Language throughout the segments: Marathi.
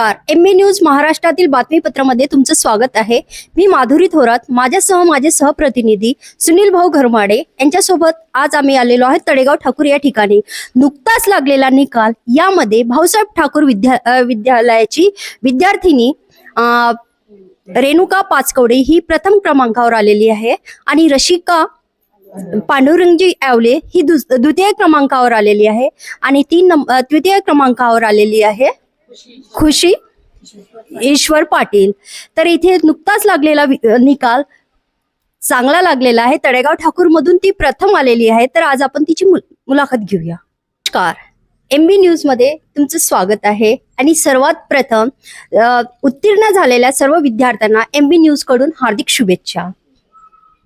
नमस्कार. एम बी न्यूज महाराष्ट्रातील बातमीपत्रामध्ये तुमचं स्वागत आहे. मी माधुरी थोरात माझ्यासह माझे सहप्रतिनिधी सुनील भाऊ घरमाडे यांच्यासोबत आज आम्ही आलेलो आहे तळेगाव ठाकूर या ठिकाणी. नुकताच लागलेला निकाल यामध्ये भाऊसाहेब ठाकूर विद्या विद्यालयाची विद्यार्थिनी रेणुका पाचकवडे ही प्रथम क्रमांकावर आलेली आहे आणि रशिका पांडुरंगजी ॲवले ही द्वितीय क्रमांकावर आलेली आहे आणि तीन नंब तृतीय क्रमांकावर आलेली आहे. खुशी? ईश्वर पाटील. तर इथे नुकताच लागलेला वि- निकाल चांगला लागलेला आहे. तडेगाव ठाकूर मधून ती प्रथम आलेली आहे. तर आज आपण तिची मुलाखत घेऊया. नमस्कार. एम बी न्यूजमध्ये तुमचं स्वागत आहे. आणि सर्वात प्रथम उत्तीर्ण झालेल्या सर्व विद्यार्थ्यांना एम बी न्यूजकडून हार्दिक शुभेच्छा.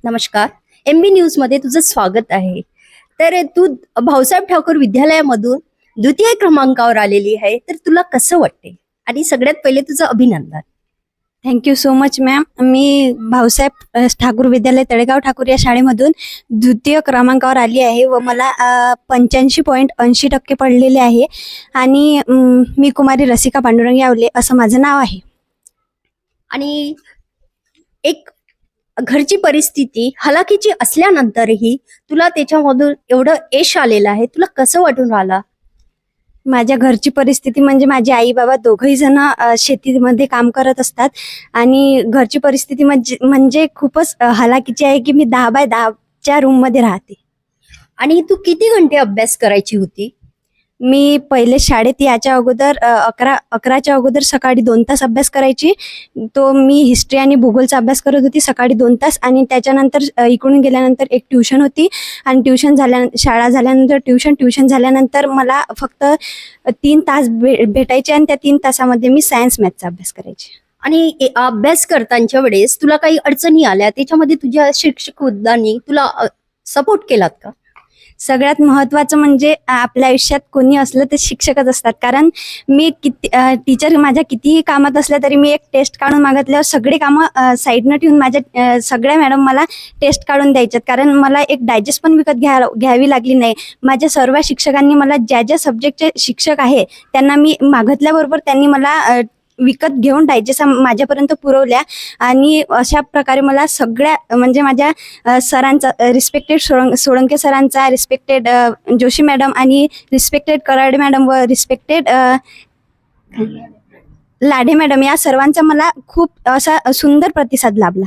नमस्कार. एम बी न्यूजमध्ये तुझं स्वागत आहे. तर तू भाऊसाहेब ठाकूर विद्यालयामधून द्वितीय क्रमांकावर आलेली आहे तर तुला कसं वाटते? आणि सगळ्यात पहिले तुझं अभिनंदन. Thank you so much ma'am मी भाऊसाहेब ठाकूर विद्यालय तळेगाव ठाकूर या शाळेमधून द्वितीय क्रमांकावर आली आहे व मला पंच्याऐंशी पॉईंट ऐंशी टक्के पडलेले आहे आणि मी कुमारी रसिका पांडुरंग यावले असं माझं नाव आहे. आणि एक घरची परिस्थिती हलाखीची असल्यानंतरही तुला त्याच्यामधून एवढं यश आलेलं आहे. तुला कसं वाटून राहिला? माझ्या घरची परिस्थिती म्हणजे माझे आई बाबा दोघही जण शेतीमध्ये काम करत असतात. आणि घरची परिस्थिती म्हणजे म्हणजे खूपच हलाकीची हलाखीची आहे की मी दहा बाय दहाच्या रूममध्ये राहते. आणि तू किती घंटे अभ्यास करायची होती? मी पहिले शाळेत याच्या अगोदर अकरा अकराच्या अगोदर सकाळी दोन तास अभ्यास करायची. तो मी हिस्ट्री आणि भूगोलचा अभ्यास करत होती सकाळी दोन तास आणि त्याच्यानंतर इकडून गेल्यानंतर एक ट्युशन होती. आणि ट्युशन झाल्या शाळा झाल्यानंतर ट्युशन ट्युशन झाल्यानंतर मला फक्त तीन तास भे भेटायचे आणि त्या तीन तासामध्ये मी सायन्स मॅथचा अभ्यास करायची. आणि अभ्यास करतांच्या वेळेस तुला काही अडचणी आल्या? त्याच्यामध्ये तुझ्या शिक्षक वृद्धांनी तुला सपोर्ट केलात का? सगळ्यात महत्त्वाचं म्हणजे आपल्या आयुष्यात कोणी असलं ते शिक्षकच असतात. कारण मी किती टीचर माझ्या कितीही कामात असल्या तरी मी एक टेस्ट काढून मागितल्यावर सगळे कामं साईडनं ठेवून माझ्या सगळ्या मॅडम मला टेस्ट काढून द्यायच्यात. कारण मला एक डायजेस्ट पण विकत घ्या घ्यावी लागली नाही. माझ्या सर्व शिक्षकांनी मला ज्या ज्या सब्जेक्टचे शिक्षक आहे त्यांना मी मागितल्याबरोबर त्यांनी मला विकत घेऊन डायजेसा माझ्यापर्यंत पुरवल्या. आणि अशा प्रकारे मला सगळ्या म्हणजे माझ्या सरांचा रिस्पेक्टेड सोळं सोळंके सरांचा रिस्पेक्टेड जोशी मॅडम आणि रिस्पेक्टेड कराडे मॅडम व रिस्पेक्टेड लाढे मॅडम या सर्वांचा मला खूप असा सुंदर प्रतिसाद लाभला.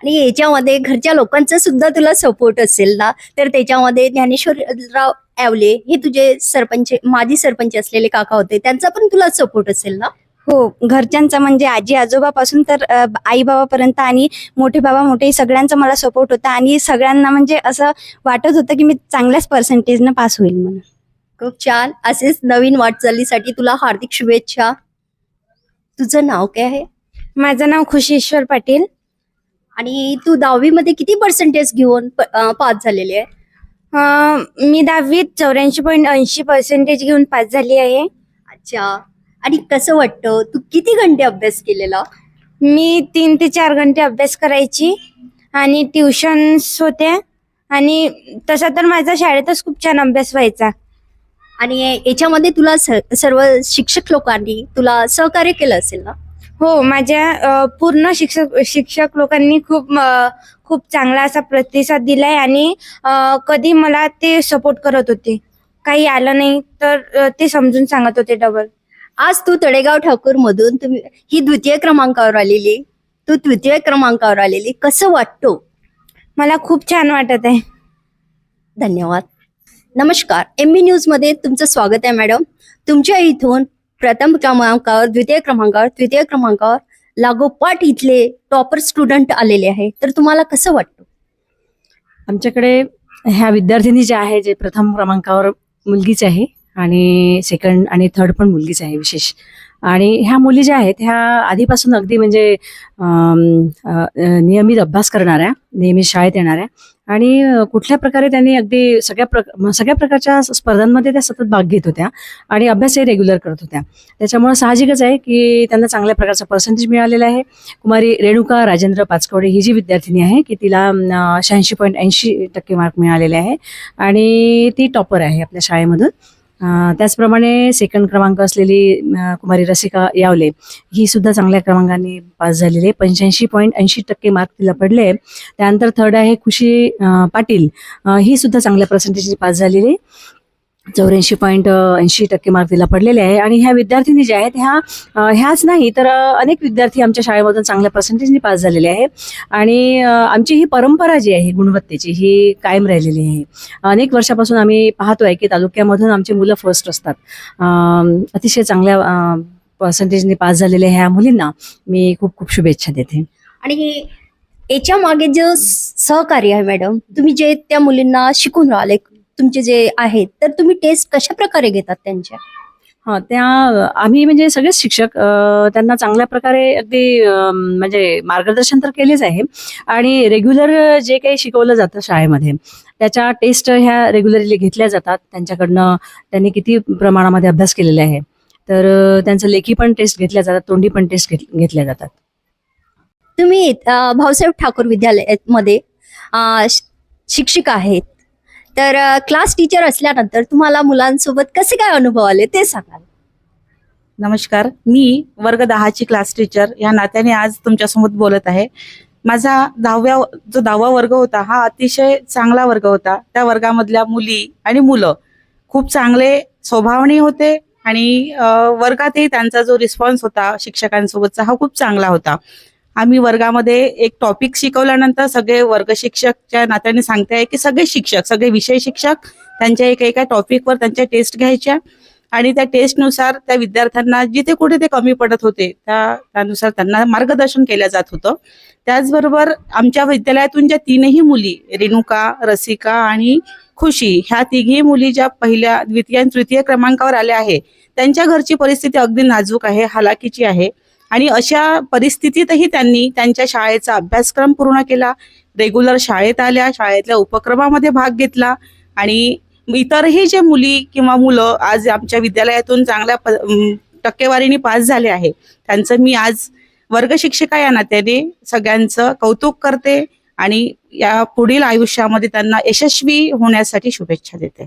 आणि याच्यामध्ये घरच्या लोकांचा सुद्धा तुला सपोर्ट असेल ना तर त्याच्यामध्ये ज्ञानेश्वरराव ॲवले हे तुझे सरपंच माजी सरपंच असलेले काका होते त्यांचा पण तुला सपोर्ट असेल ना? हो घरच्यांचा म्हणजे आजी आजोबापासून तर आई बाबापर्यंत आणि मोठे बाबा मोठे सगळ्यांचा मला सपोर्ट होता आणि सगळ्यांना म्हणजे असं वाटत होतं की मी चांगल्याच पर्सेंटेजनं पास होईल म्हणून. खूप छान. असेच नवीन वाटचालीसाठी तुला हार्दिक शुभेच्छा. तुझं नाव काय आहे? माझं नाव खुशी ईश्वर पाटील. आणि तू दहावी मध्ये किती पर्सेंटेज घेऊन पास झालेली आहे? अं, मी दहावीत चौऱ्याऐंशी पॉईंट ऐंशी पर्सेंटेज घेऊन पास झाली आहे. अच्छा. आणि कसं वाटतं? तू किती घंटे अभ्यास केलेला? मी तीन ते चार घंटे अभ्यास करायची आणि ट्युशन्स होत्या आणि तसा तर माझा शाळेतच खूप छान अभ्यास व्हायचा. आणि याच्यामध्ये तुला स- सर्व शिक्षक लोकांनी तुला सहकार्य केलं असेल ना? हो माझ्या अ, पूर्ण शिक्षक शिक्षक लोकांनी खूप अ, खूप चांगला असा प्रतिसाद दिलाय आणि अ, कधी मला ते सपोर्ट करत होते. काही आलं नाही तर अ, ते समजून सांगत होते डबल आज तू तळेगाव ठाकूर मधून तुम्ही ही द्वितीय क्रमांकावर आलेली तू तृतीय क्रमांकावर आलेली कसं वाटतो? मला खूप छान वाटत आहे. धन्यवाद. नमस्कार. एम बी न्यूजमध्ये तुमचं स्वागत आहे मॅडम. तुमच्या इथून प्रथम क्रमांकावर द्वितीय क्रमांकावर तृतीय क्रमांकावर लागोपाठ इथले टॉपर स्टुडंट आलेले आहे. तर तुम्हाला कसं वाटतं? आमच्याकडे ह्या विद्यार्थिनी ज्या आहे जे प्रथम क्रमांकावर मुलगीच आहे आणि सेकंड आणि थर्ड पण मुलगीच आहे विशेष. आणि ह्या मुली ज्या आहेत ह्या आधीपासून अगदी म्हणजे नियमित अभ्यास करणाऱ्या नियमित शाळेत येणाऱ्या आणि कुठल्या प्रकारे त्यांनी अगदी सगळ्या प्रक सगळ्या प्रकारच्या स्पर्धांमध्ये त्या सतत भाग घेत होत्या आणि अभ्यासही रेग्युलर करत होत्या. त्याच्यामुळे साहजिकच आहे की त्यांना चांगल्या प्रकारचा पर्सेंटेज मिळालेला आहे. कुमारी रेणुका राजेंद्र पाचकवडे ही जी विद्यार्थिनी आहे की तिला शहाऐंशी पॉईंट ऐंशी टक्के मार्क मिळालेले आहे आणि ती टॉपर आहे आपल्या शाळेमधून. त्याचप्रमाणे सेकंड क्रमांक असलेली कुमारी रसिका यावले. ही सुद्धा चांगल्या क्रमांकाने पास झालेली आहे. पंच्याऐंशी पॉईंट ऐंशी टक्के मार्क तिला पडले त्यानंतर थर्ड आहे खुशी पाटील. ही सुद्धा चांगल्या पर्सेंटेजने पास झालेली आहे. चौऱ्याऐंशी पॉईंट ऐंशी टक्के मार्क तिला पडलेले आहे. आणि ह्या विद्यार्थिनी ज्या आहेत ह्या ह्याच नाही तर अनेक विद्यार्थी आमच्या शाळेमधून चांगल्या पर्सेंटेजने पास झालेले आहे आणि आमची ही परंपरा जी आहे गुणवत्तेची ही कायम राहिलेली आहे. अनेक वर्षापासून आम्ही पाहतो आहे की तालुक्यामधून आमची मुलं फर्स्ट असतात. अतिशय चांगल्या पर्सेंटेजने पास झालेल्या ह्या मुलींना मी खूप खूप शुभेच्छा देते. आणि याच्या मागे जे सहकार्य आहे मॅडम तुम्ही जे त्या मुलींना शिकून राहिले तुमचे जे आहेत तर तुम्ही टेस्ट कशा प्रकारे घेतात त्यांच्या? हा त्या आम्ही म्हणजे सगळेच शिक्षक त्यांना चांगल्या प्रकारे अगदी म्हणजे मार्गदर्शन तर केलेच आहे. आणि रेग्युलर जे काही शिकवलं जातं शाळेमध्ये त्याच्या टेस्ट ह्या रेग्युलरली घेतल्या जातात. त्यांच्याकडनं त्यांनी किती प्रमाणामध्ये अभ्यास केलेला आहे. तर त्यांचं लेखी पण टेस्ट घेतल्या जातात तोंडी पण टेस्ट घेत- घेतल्या जातात. तुम्ही भाऊसाहेब ठाकूर विद्यालयामध्ये शिक्षिका आहेत. तर क्लास टीचर असल्यानंतर तुम्हाला मुलांसोबत कसे काय अनुभव आले ते सांगाल. नमस्कार. मी वर्ग दहाची क्लास टीचर या नात्याने आज तुमच्यासोबत बोलत आहे. माझा दहाव्या जो दहावा वर्ग होता हा अतिशय चांगला वर्ग होता. त्या वर्गामधल्या मुली आणि मुलं खूप चांगले स्वभावनी होते आणि वर्गातही त्यांचा जो रिस्पॉन्स होता शिक्षकांसोबतचा हा खूप चांगला होता. आम्ही वर्गामध्ये एक टॉपिक शिकवल्यानंतर सगळे वर्ग शिक्षकच्या नात्याने सांगते आहे की सगळे शिक्षक सगळे विषय शिक्षक त्यांच्या एका एका टॉपिकवर त्यांच्या टेस्ट घ्यायच्या आणि त्या टेस्टनुसार त्या विद्यार्थ्यांना जिथे कुठे ते कमी पडत होते त्या त्यानुसार त्यांना मार्गदर्शन केलं जात होतं. त्याचबरोबर आमच्या विद्यालयातून ज्या तीनही मुली रेणुका रसिका आणि खुशी ह्या तिघी मुली ज्या पहिल्या द्वितीय आणि तृतीय क्रमांकावर आल्या आहे त्यांच्या घरची परिस्थिती अगदी नाजूक आहे हालाकीची आहे. आणि अशा परिस्थितीतही त्यांनी त्यांच्या शाळेचा अभ्यासक्रम पूर्ण केला. रेग्युलर शाळेत आल्या शाळेतल्या उपक्रमामध्ये भाग घेतला आणि इतरही जे मुली किंवा मुलं आज आमच्या विद्यालयातून चांगल्या प- टक्केवारीने पास झाले आहे त्यांचं मी आज वर्ग शिक्षिका या नात्याने सगळ्यांचं कौतुक करते आणि या पुढील आयुष्यामध्ये त्यांना यशस्वी होण्यासाठी शुभेच्छा देते.